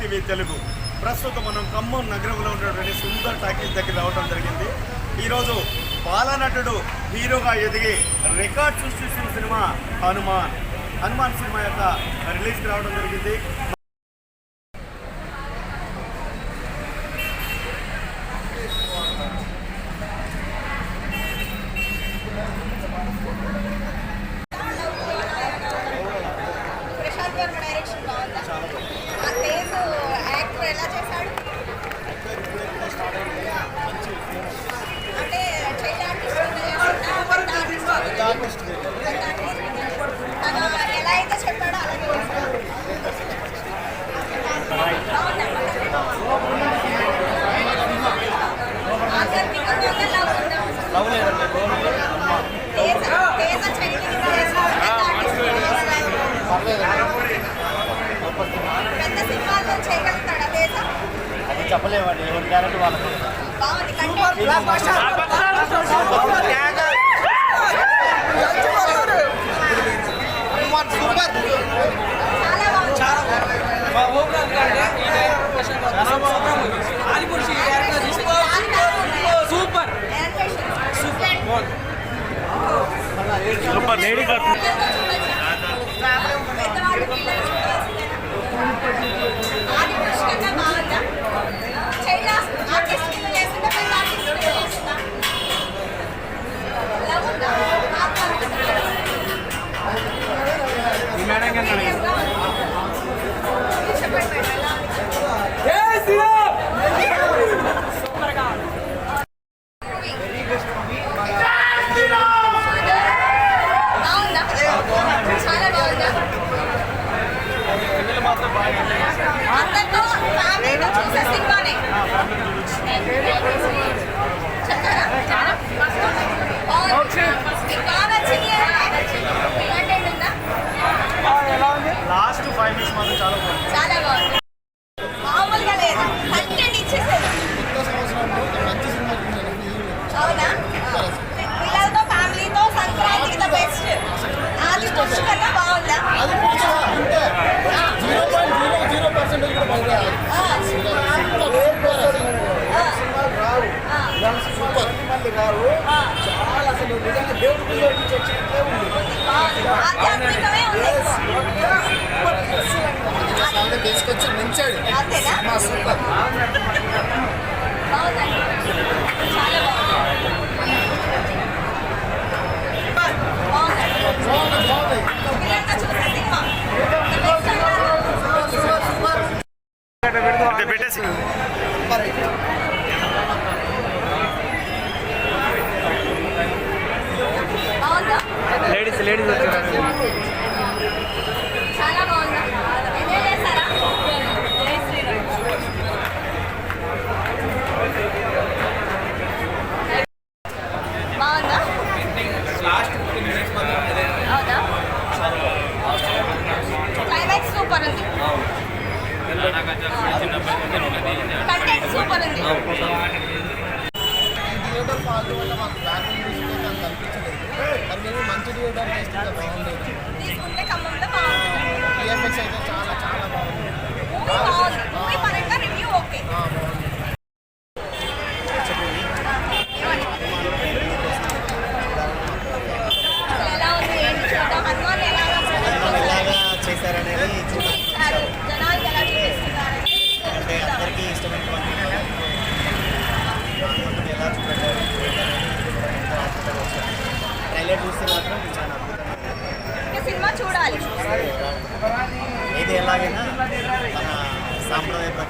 TV Telugu. ప్రస్తుతం మనం ఖమ్మం నగరంలో ఉన్నటువంటి సుందర్ టాకీస్ దగ్గర రావడం జరిగింది. ఈరోజు బాలనటుడు హీరోగా ఎదిగి రికార్డ్ సృష్టించిన సినిమా హనుమాన్. హనుమాన్ సినిమా యొక్క రిలీజ్కి రావడం జరిగింది. డైరెక్షన్ లవ్ ఉందా తేజ తేజ చైల్డ్ పెద్ద సినిమాల్లో చేయగలుగుతాడా తేజ అది చెప్పలేమండి ఎవరి క్యారెక్ట్ వాళ్ళకి? Super. Super. Lady Gracias. Theatre fault వల్ల మాకు బ్యాక్గ్రౌండ్ మ్యూజిక్ అయితే అంత అనిపించలేదు మరి మేము మంచి థియేటర్ బాగుండేది తీసుకుంటే బాగుంటుంది. టీఎఫ్ఎస్ అయితే చాలా చాలా బాగుంది మూవీ బాగుంది మూవీ పరంగా రివ్యూ ఓకే ఆ, బాగుంది అసలు ఎలా ఉంది ఏంటి చూద్దాం హనుమాన్ ఎలా ఎలాగా చేశారనేది చూడాలి చూపిస్తారు జనాలు ఎలా చూపిస్తున్నారు అంటే అందరికీ ఇష్టమైనటువంటి హనుమంతుడు ఎలా చూపెట్టారు ట్రైలర్ చూస్తే మాత్రం చాలా అద్భుతంగా ఉంది. ఇంకా సినిమా చూడాలి ఏది ఎలాగైనా మన సాంప్రదాయ ప్రకారంగా మన భగవంతుడు ఎలా చూపించారో చూపించారని చూడడానికి మీరు వచ్చారు పది సార్లు వచ్చారు ద బెస్ట్ మూవీ సంక్రాంతికి ద బెస్ట్ ఏది రాదంటారు ఆధ్యాత్మిక హనుమాన్ హనుమాన్ హీరో హీరో ఎలా చేశాడు హీరో ఎలా చేశాడు? హీరో తన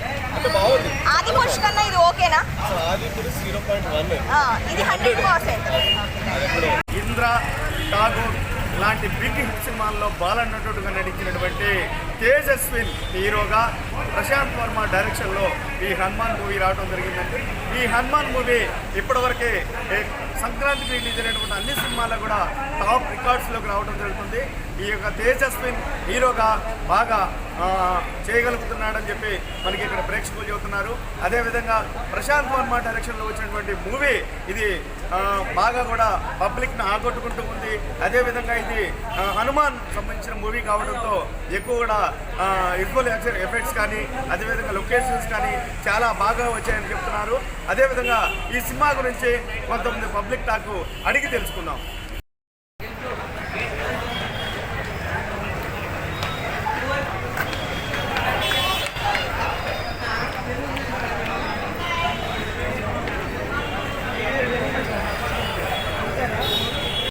ఆది పురుష్ కన్నా ఇది ఓకేనా? ఇది హండ్రెడ్ పర్సెంట్. ఇంద్ర ఠాగూర్ లాంటి బిగ్ హిట్ సినిమాల్లో బాలన్నట్టుగా నటించినటువంటి తేజస్విన్ హీరోగా ప్రశాంత్ వర్మ డైరెక్షన్లో ఈ హనుమాన్ మూవీ రావడం జరిగిందండి. ఈ హనుమాన్ మూవీ ఇప్పటివరకే సంక్రాంతికి రిలీజ్ అయినటువంటి అన్ని సినిమాల్లో కూడా టాప్ రికార్డ్స్లోకి రావడం జరుగుతుంది. ఈ యొక్క తేజస్విన్ హీరోగా బాగా చేయగలుగుతున్నాడని చెప్పి మనకి ఇక్కడ ప్రేక్షకులు చెబుతున్నారు. అదేవిధంగా ప్రశాంత్ వర్మ డైరెక్షన్లో వచ్చినటువంటి మూవీ ఇది బాగా కూడా పబ్లిక్ని ఆగొట్టుకుంటూ ఉంది. అదేవిధంగా ఇది హనుమాన్ సంబంధించిన మూవీ కావడంతో ఎక్కువ కూడా విజువల్ ఎఫెక్ట్స్ కానీ అదేవిధంగా లొకేషన్స్ కానీ చాలా బాగా వచ్చాయని చెప్తున్నారు. అదేవిధంగా ఈ సినిమా గురించి కొంతమంది పబ్లిక్ టాక్ అడిగి తెలుసుకుందాం.